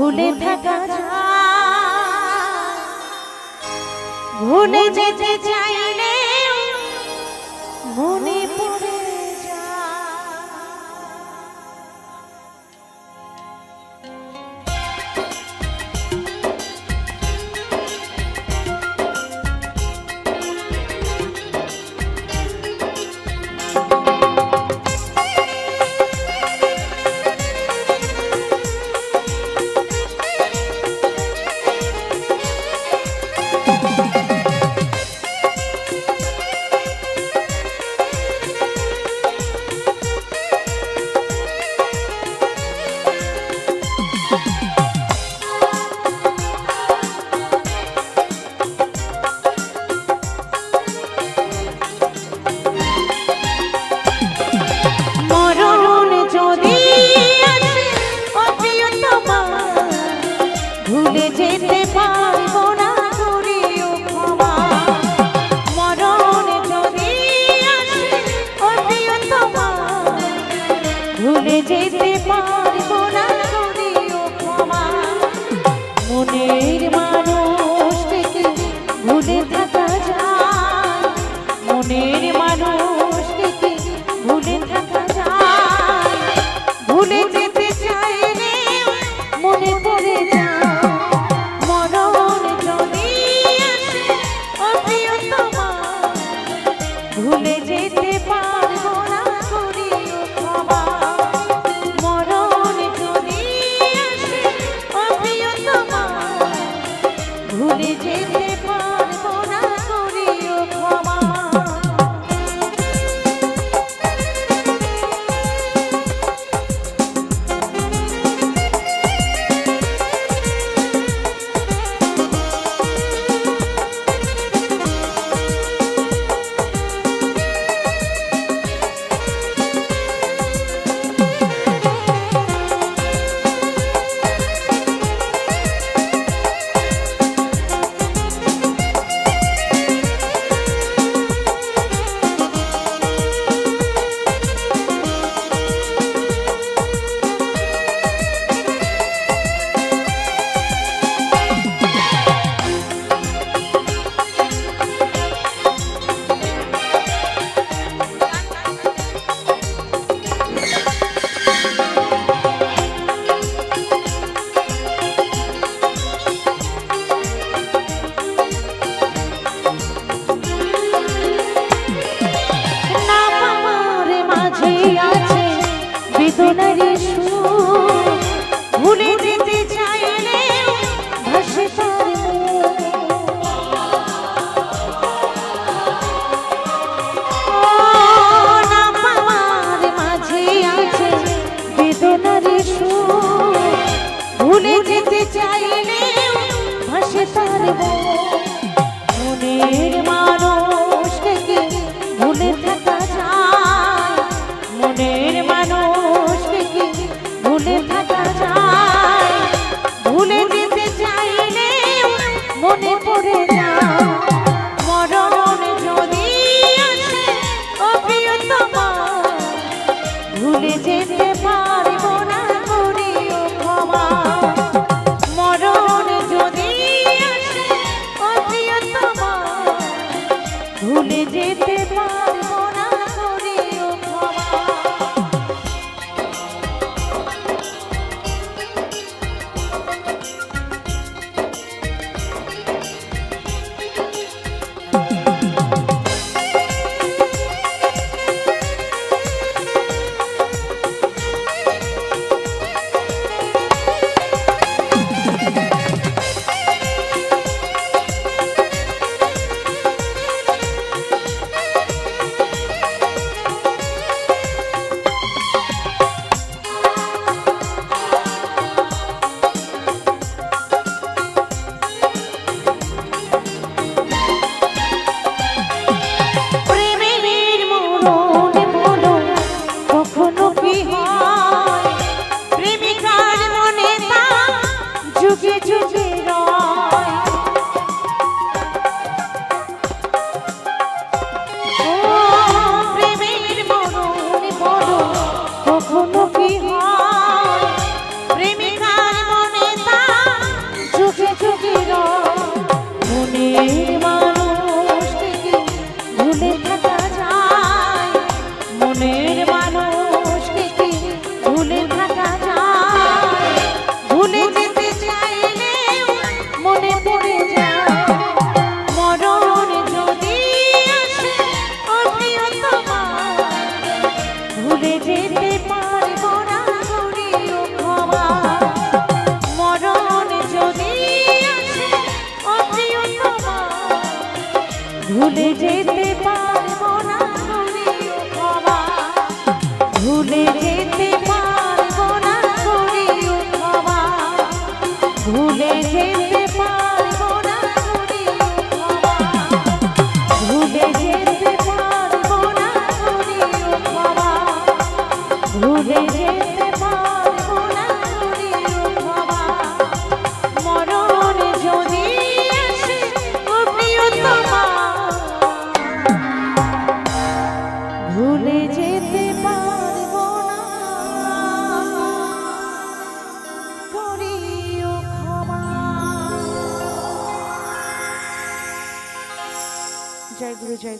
ভুলে থাকা ভুলে যেতে চাইলে মনে যেতে পারব না যদিও ক্ষমা। মনের মানুষকে ভুলে থাকা যায়। মনের তারে ভুলে যেতে চাইলে ভাসে তার মনের মানুষকে ভুলে থাকা ভুলে যেতে পারি আমাদের ভুলে যেতে পারব না তুমি বাবা ভুলে যেতে পারব না তুমি বাবা ভুলে যেতে যেতে পারব না। করিও জয় গুরু জয়